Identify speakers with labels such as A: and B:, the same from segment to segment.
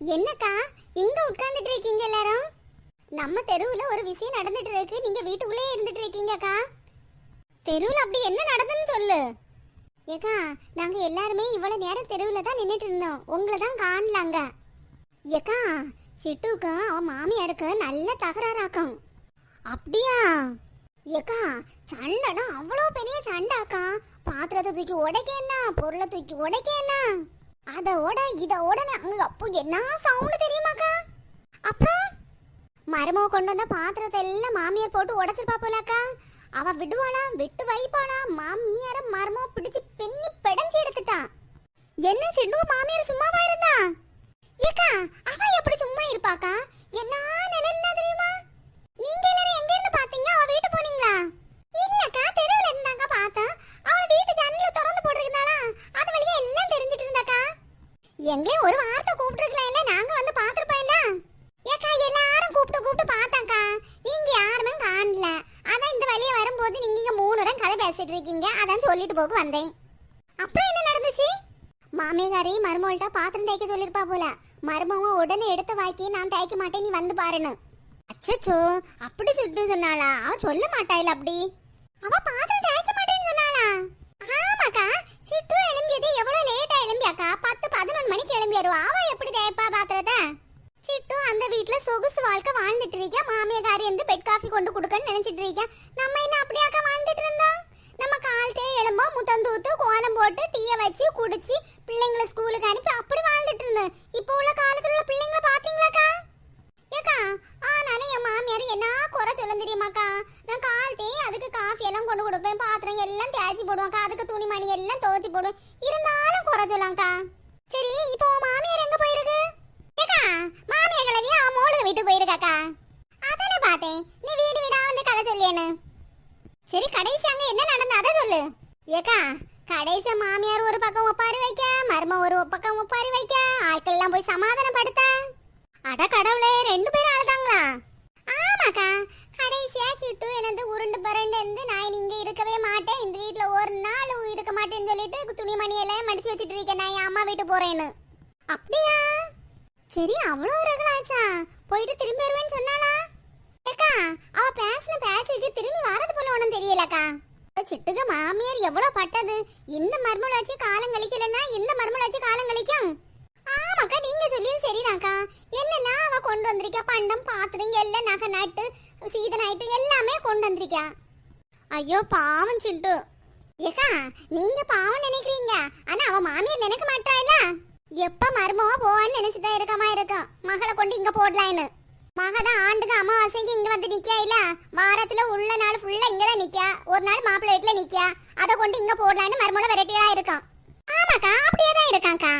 A: என்னக்கா இங்க உட்கார்ந்துட்டு இருக்கீங்க எல்லாரும்? நம்ம தெருவுல ஒரு விஷயம் நடந்துட்டு இருக்கு. நீங்க வீட்டுக்குள்ளே இருந்துட்டு இருக்கீங்கக்கா. தெருவுல அப்படி என்ன நடந்துன்னு சொல்லு. ஏக்கா நாங்க எல்லாருமே இவ்வளவு நேரம் தெருவுல தான் நின்னுட்டு இருந்தோம். உங்களை தான் காணலாங்க. ஏக்கா சிட்டுக்கு அவன் மாமியாருக்கு நல்ல தகராறாக்கம். அப்படியா? ஏக்கா சண்டைனா அவ்வளோ பெரிய சண்டாக்கா. பாத்திரத்தை தூக்கி உடைக்கேன்னா பொருளை தூக்கி உடைக்கேன்னா அதோட இதோட அங்க அப்போ என்ன சவுண்ட் தெரியுமாக்கா? அப்புறம் மருமக கொண்டு வந்த பாத்திரத்தை எல்லாம் மாமியார் போட்டு உடச்சிருப்பா போலக்கா. அவ விடுவானா விட்டு வைப்பானா மாமியார மருமக பிடிச்சு பின்னி பெடஞ்சி எடுத்துட்டான் என்ன சிண்டு மாமியார் சும்மாவா இருந்தா? ஏக்கா அவ எப்படி சும்மா இருப்பாக்கா? என்ன நிலைன்னா தெரியுமா? நீங்க எங்கேயும் ஒரு வார்த்தை கூப்பிட்டுருக்கலாம் இல்ல? நாங்க வந்து பாத்துருப்போம்ல ஏக்கா எல்லாரும் கூப்பிட்டு கூப்பிட்டு பார்த்தாக்கா நீங்க யாருமே காணல. அதான் இந்த வழியா வரும்போது நீங்க இங்க மூணு நேரம் கதை பேசிட்டு இருக்கீங்க. அதான் சொல்லிட்டு போக வந்தேன். அப்புறம் என்ன நடந்துச்சு? மாமியாரி மருமகள்கிட்ட பாத்திரம் தேய்க்க சொல்லிருப்பா போல. மருமகம் உடனே எடுத்து வாக்கி நான் தேய்க்க மாட்டேன் நீ வந்து பாருன்னு. அச்சச்சோ அப்படி சுட்டு சொன்னாளா? அவ சொல்ல மாட்டாயில அப்படி. அவ பாத்திரம் தேய்க்க பதினொன்று மணிக்கு அவ எப்படி தேய்ப்பா பாத்திரத்தை சிட்டு அந்த வீட்ல சொகுசு வாழ்க்கை வாழ்ந்துட்டு இருக்கியா மாமியாரி இருந்து பெட் காஃபி கொண்டு கொடுக்கன்னு நினைச்சிட்டு இருக்கியா நம்ம என்ன அப்படியாக்கா வாழ்ந்துட்டு இருந்தா நம்ம காலத்தே எழும்போ முத்தம் தூத்து கோலம் போட்டு டீயை வச்சு குடிச்சு பிள்ளைங்களை ஸ்கூலுக்கு அனுப்பி அப்படி வாழ்ந்துட்டு இருந்தோம் இப்போ உள்ள காலத்துல உள்ள பிள்ளைங்களை பாத்தீங்களாக்கா ஏக்கா ஆனாலும் என் மாமியார் என்ன குறை சொல்ல தெரியுமாக்கா நான் காலத்தே அதுக்கு காஃபி எல்லாம் கொண்டு கொடுப்பேன் பாத்திரம் எல்லாம் தேய்ச்சி போடுவாக்கா அதுக்கு துணிமணி எல்லாம் துவைச்சி போடுவேன் இருந்தாலும் குறை சொல்லாங்க்கா சரி இப்போ உன் மாமியார் எங்க போயிருக்கு ஏக்கா மாமியார் கிளவி அவன் மோளுக்கு வீட்டுக்கு போயிருக்காக்கா அதானே பார்த்தேன் நீ வீடு வீடா வந்து கதை சொல்லியேன்னு சரி கடைசி அங்க என்ன நடந்து அதை சொல்லு ஏக்கா கடைசி மாமியார் ஒரு பக்கம் ஒப்பாரி வைக்க மரும ஒரு பக்கம் ஒப்பாரி வைக்க நான் போய் சமாதானப்படுத்த அட கடவுளே ரெண்டு பேரும் அழுதாங்களா? ஆமாக்கா கடைசியா சிட்டு எனது உருண்டு பரண்டு இருந்து நான் இங்க இருக்கவே மாட்டேன். இந்த வீட்ல ஒரு நாள் இருக்க மாட்டேன்னு சொல்லிட்டு துணிமணி எல்லாம் மடிச்சு வச்சிட்டு இருக்கேன். நான் என் அம்மா வீட்டு போறேன்னு. அப்படியா? சரி அவ்வளோ ரகலாச்சா போயிட்டு திரும்பி வருவேன்னு சொன்னாளா? அக்கா அவ பேசின பேச்சுக்கு திரும்பி வரது போல ஒன்றும் தெரியலக்கா. சிட்டுக்கு மாமியார் எவ்வளோ பட்டது. இந்த மர்மல வச்சு காலம் கழிக்கலன்னா இந்த மர்மல வச்சு காலம் கழிக்கும். ஆமாக்கா நீங்க சொல்லியும் சரிதான்க்கா. என்னெல்லாம் அவ கொண்டு வந்திருக்கா பண்டம் பாத்திரம் எல்லாம் நகை நாட்டு சீதன் ஆயிட்டு எல்லாமே கொண்டு வந்திருக்கா ஐயோ பாவம் சிட்டு ஏக்கா நீங்க பாவம் நினைக்கிறீங்க. ஆனா அவ மாமியார் நினைக்க மாட்டாயில எப்ப மருமவா போவான்னு நினைச்சுதான் இருக்கமா இருக்கும் மகளை கொண்டு இங்க போடலான்னு. மகதான் ஆண்டுக்கு அமாவாசைக்கு இங்க வந்து நிக்கா இல்ல? வாரத்துல உள்ள நாள் ஃபுல்லா இங்கதான் நிக்கா ஒரு நாள் மாப்பிள்ளை வீட்டுல நிக்கா அதை கொண்டு இங்க போடலான்னு மருமல வெரைட்டியா இருக்கான் ஆமாக்கா அப்படியே தான் இருக்காங்க்கா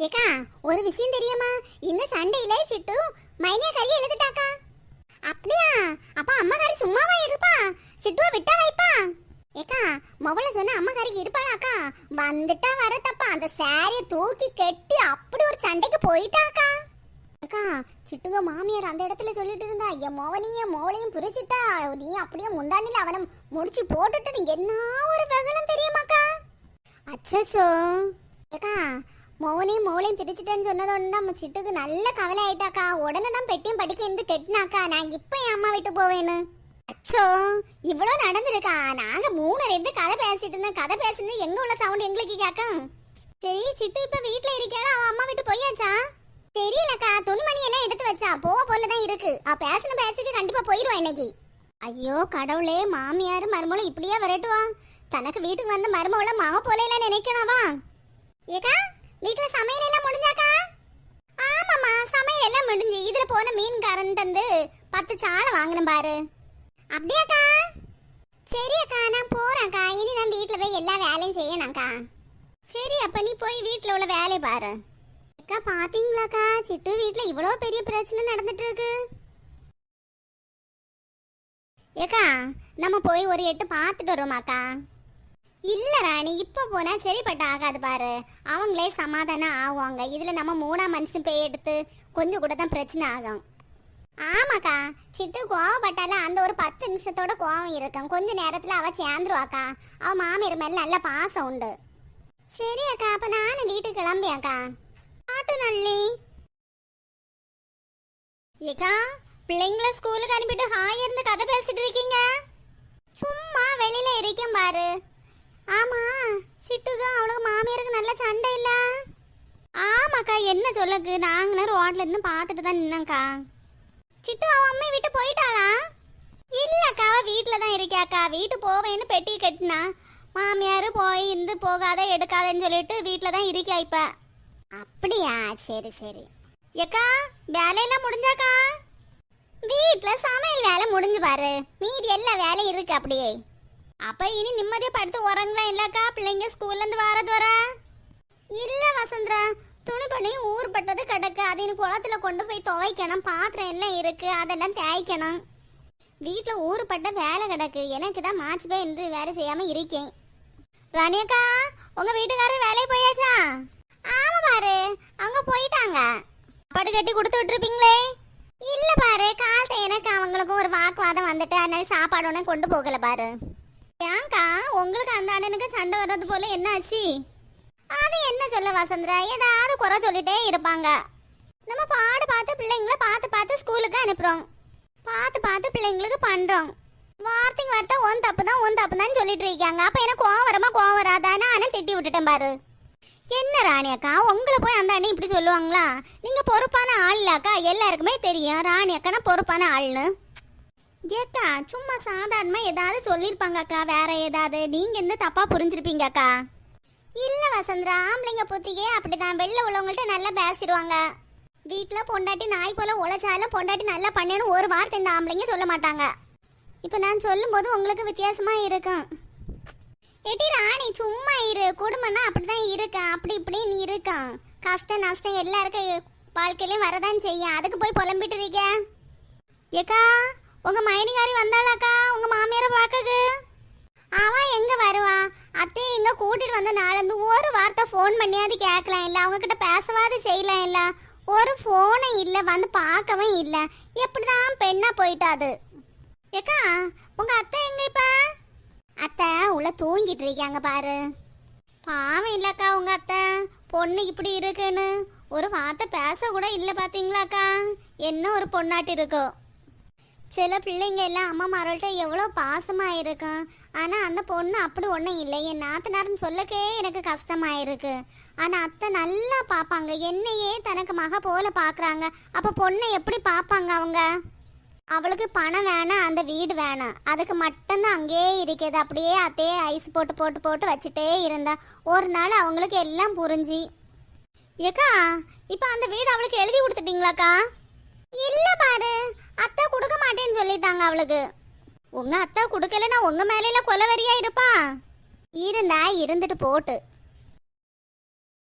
A: ஏக்கா ஒரு விஷயம் தெரியுமா? இந்த சண்டையில சிட்டு மைனியா கறி எழுதிட்டாக்கா அப்படியா? அப்ப அம்மா கறி சும்மாவா இருப்பா? சிட்டுவ விட்டா வைப்பா? ஏக்கா மொபைல சொன்ன அம்மா கறிக்கு இருப்பாளாக்கா? வந்துட்டா வரத்தப்பா அந்த சாரியை தூக்கி கட்டி அப்படி ஒரு சண்டைக்கு போயிட்டாக்கா. அக்கா சிட்டுங்க மாமியார் அந்த இடத்துல சொல்லிட்டு இருந்தா என் மோவனையும் மோளையும் பிரிச்சுட்டா. நீ அப்படியே முந்தாண்டில அவனை முடிச்சு போட்டுட்டு நீங்க என்ன ஒரு வெகுளம் தெரியுமாக்கா? அச்சோ ஏக்கா மௌனையும் மோளையும் பிரிச்சுட்டேன்னு சொன்னதோட நம்ம சிட்டுக்கு நல்ல கவலை ஆயிட்டாக்கா. உடனே தான் பெட்டியும் படிக்க இருந்து கெட்டினாக்கா. நான் இப்ப என் அம்மா விட்டு போவேன்னு. அச்சோ இவ்வளோ நடந்திருக்கா. நாங்க மூணு ரெண்டு கதை பேசிட்டு இருந்தோம். கதை பேசுனது எங்க உள்ள சவுண்ட் எங்களுக்கு கேட்கும் சரி சிட்டு இப்ப வீட்டில் இருக்கியாலும் அவன் அம்மா விட்டு போயாச்சா? தெரியலக்கா. துணிமணி எல்லாம் எடுத்து வச்சா. போக போல தான் இருக்கு. அவ பேசின பேசிட்டு கண்டிப்பா போயிடுவான் இன்னைக்கு. ஐயோ கடவுளே மாமியார் மருமகளும் இப்படியே விரட்டுவா. தனக்கு வீட்டுக்கு வந்து மருமகளை மாம போல நினைக்கணவா ஏக்கா வீட்ல சமையல் எல்லாம் முடிஞ்சாக்கா? ஆமாம்மா சமையல் எல்லாம் முடிஞ்சு இதுல போன மீன் கரண்ட் வந்து பத்து சாலை வாங்கினேன் பாரு. அப்படியாக்கா? சரி அக்கா நான் போறேன்க்கா. இனி நான் வீட்ல போய் எல்லா வேலையும் செய்யணும்க்கா. சரி அப்ப நீ போய் வீட்ல உள்ள வேலையை பாரு. அக்கா பாத்தீங்களாக்கா? சிட்டு வீட்ல இவ்வளோ பெரிய பிரச்சனை நடந்துட்டு இருக்கு. ஏக்கா நம்ம போய் ஒரு எட்டு பார்த்துட்டு வருவோமாக்கா. இல்ல ராணி இப்ப போனா சரிப்பட்ட ஆகாது பாரு. அவங்களே சமாதானம் ஆகுவாங்க இதுல நம்ம மூணா மனுஷன் போய் எடுத்து கொஞ்சம் கூட தான் பிரச்சனை ஆகும். ஆமாக்கா சிட்டு கோவப்பட்டாலும் அந்த ஒரு பத்து நிமிஷத்தோட கோவம் இருக்கும். கொஞ்ச நேரத்துல அவ சேர்ந்துருவாக்கா. அவ மாமியார் மேல நல்ல பாசம் உண்டு. சரி அக்கா அப்ப நானும் வீட்டுக்கு கிளம்பியாக்கா ஆட்டு நல்லி. ஏக்கா பிள்ளைங்களை ஸ்கூலுக்கு அனுப்பிட்டு ஹாய் இருந்து கதை பேசிட்டு இருக்கீங்க? சும்மா வெளியில இருக்கேன் பாரு. சிட்டுக்கும் அவளுக்கு மாமியாருக்கு நல்ல சண்டை இல்ல. ஆமாக்கா என்ன சொல்லக்கு? நாங்களும் ரோட்ல இருந்து பார்த்துட்டு தான் நின்னோம்க்கா. சிட்டு அவ அம்மை விட்டு போயிட்டாளா? இல்லக்கா அவ வீட்டில் தான் இருக்கியாக்கா. வீட்டு போவேன்னு பெட்டி கட்டினா மாமியார் போய் இருந்து போகாத எடுக்காதன்னு சொல்லிட்டு வீட்டில் தான் இருக்கியா இப்ப? அப்படியா? சரி சரி. ஏக்கா வேலையெல்லாம் முடிஞ்சாக்கா? வீட்டில் சமையல் வேலை முடிஞ்சு பாரு. மீதி எல்லா வேலையும் இருக்கு அப்படியே. அப்ப இனி நிம்மதியா படுத்து உறங்கலாம் இல்லக்கா? பிள்ளைங்க ஸ்கூல்ல இருந்து வரது வர? இல்ல வசந்தரா துணி பண்ணி ஊர்பட்டது கிடக்கு. அது இனி குளத்துல கொண்டு போய் துவைக்கணும். பாத்திரம் எல்லாம் இருக்கு. அதெல்லாம் தேய்க்கணும். வீட்டில் ஊறுபட்ட வேலை கிடக்கு. எனக்கு தான் மாச்சு போய் இருந்து வேலை செய்யாம இருக்கேன். ரணியக்கா உங்க வீட்டுக்காரர் வேலைக்கு போயாச்சா? ஆமா பாரு அவங்க போயிட்டாங்க. சாப்பாடு கட்டி கொடுத்து விட்டுருப்பீங்களே? இல்ல பாரு காலத்தை எனக்கு அவங்களுக்கும் ஒரு வாக்குவாதம் வந்துட்டு அதனால சாப்பாடு கொண்டு போகல பாரு. ஏங்கா உங்களுக்கு அந்த அண்ணனுக்கு சண்டை வர்றது போல என்ன ஆச்சு அது என்ன சொல்ல வசந்தரா? ஏதாவது குறை சொல்லிட்டே இருப்பாங்க. நம்ம பாடு பார்த்து பிள்ளைங்கள பார்த்து பார்த்து ஸ்கூலுக்கு அனுப்புறோம். பார்த்து பார்த்து பிள்ளைங்களுக்கு பண்றோம். வார்த்தைக்கு வார்த்தை ஒன் தப்பு தான் ஒன் தப்பு தான் சொல்லிட்டு இருக்காங்க அப்ப எனக்கு கோவம் வரமா கோவம் வராதா நான் திட்டி விட்டுட்டேன் பாரு. என்ன ராணி அக்கா உங்களை போய் அந்த அண்ணன் இப்படி சொல்லுவாங்களா? நீங்க பொறுப்பான ஆள் அக்கா எல்லாருக்குமே தெரியும். ராணி அக்கா நான் பொறுப்பான ஆள்னு. ஏக்கா சும்மா சாதாரணமா ஏதாவது சொல்லிருப்பாங்க அக்கா வேற ஏதாவது? நீங்க இருந்து தப்பா புரிஞ்சிருப்பீங்க அக்கா. இல்ல வசந்தரா ஆம்பளைங்க பொத்திக்கே அப்படிதான் வெளில உள்ளவங்கள்ட்ட நல்லா பேசிடுவாங்க. வீட்டில் பொண்டாட்டி நாய் போல உழைச்சாலும் பொண்டாட்டி நல்லா பண்ணணும் ஒரு வார்த்தை இந்த ஆம்பளைங்க சொல்ல மாட்டாங்க. இப்போ நான் சொல்லும்போது உங்களுக்கு வித்தியாசமா இருக்கும். எட்டி ராணி சும்மா இரு. குடும்பம்னா அப்படிதான் இருக்கேன் அப்படி இப்படின்னு இருக்கான். கஷ்டம் நஷ்டம் எல்லாருக்கும் வாழ்க்கையிலையும் வரதான் செய்யும். அதுக்கு போய் புலம்பிட்டு இருக்கேன் ஏக்கா உங்க மைனிகாரி வந்தாளாக்கா? உங்க மாமியார பாக்கக்கு அவன் எங்க வருவா? அத்தையை எங்க கூட்டிட்டு வந்த நாளந்து ஒரு வார்த்தை ஃபோன் பண்ணியாவது கேட்கலாம் இல்ல. அவங்க கிட்ட பேசவாது செய்யலாம் இல்ல. ஒரு ஃபோனும் இல்ல வந்து பார்க்கவும் இல்ல. எப்படிதான் பெண்ணா போயிட்டாது. ஏக்கா உங்க அத்தை எங்க இப்ப? அத்தை உள்ள தூங்கிட்டு இருக்காங்க பாரு. பாவம் இல்லக்கா உங்க அத்தை. பொண்ணு இப்படி இருக்குன்னு. ஒரு வார்த்தை பேச கூட இல்லை பார்த்தீங்களாக்கா என்ன ஒரு பொண்ணாட்டி இருக்கோ? சில பிள்ளைங்க எல்லாம் அம்மா மாரோள்கிட்ட எவ்வளோ பாசமாக இருக்கும் ஆனால் அந்த பொண்ணு அப்படி ஒன்றும் இல்லை என் நாத்தனார்னு சொல்லக்கே எனக்கு கஷ்டமாக இருக்கு ஆனால் அத்தை நல்லா பார்ப்பாங்க. என்னையே தனக்கு மக போல பார்க்குறாங்க. அப்போ பொண்ணை எப்படி பார்ப்பாங்க அவங்க? அவளுக்கு பணம் வேணாம் அந்த வீடு வேணாம். அதுக்கு மட்டும்தான் அங்கேயே இருக்கிறது. அப்படியே அத்தையே ஐஸ் போட்டு போட்டு போட்டு வச்சுட்டே இருந்தா. ஒரு நாள் அவங்களுக்கு எல்லாம் புரிஞ்சு. ஏக்கா இப்போ அந்த வீடு அவளுக்கு எழுதி கொடுத்துட்டீங்களாக்கா? இல்ல பாரு. அத்தை கொடுக்க மாட்டேன்னு சொல்லிட்டாங்க அவளுக்கு. உங்க அத்தை கொடுக்கலன்னா உங்க மேலையில கொலவரியா இருப்பா? இருந்தா இருந்துட்டு போட்டு.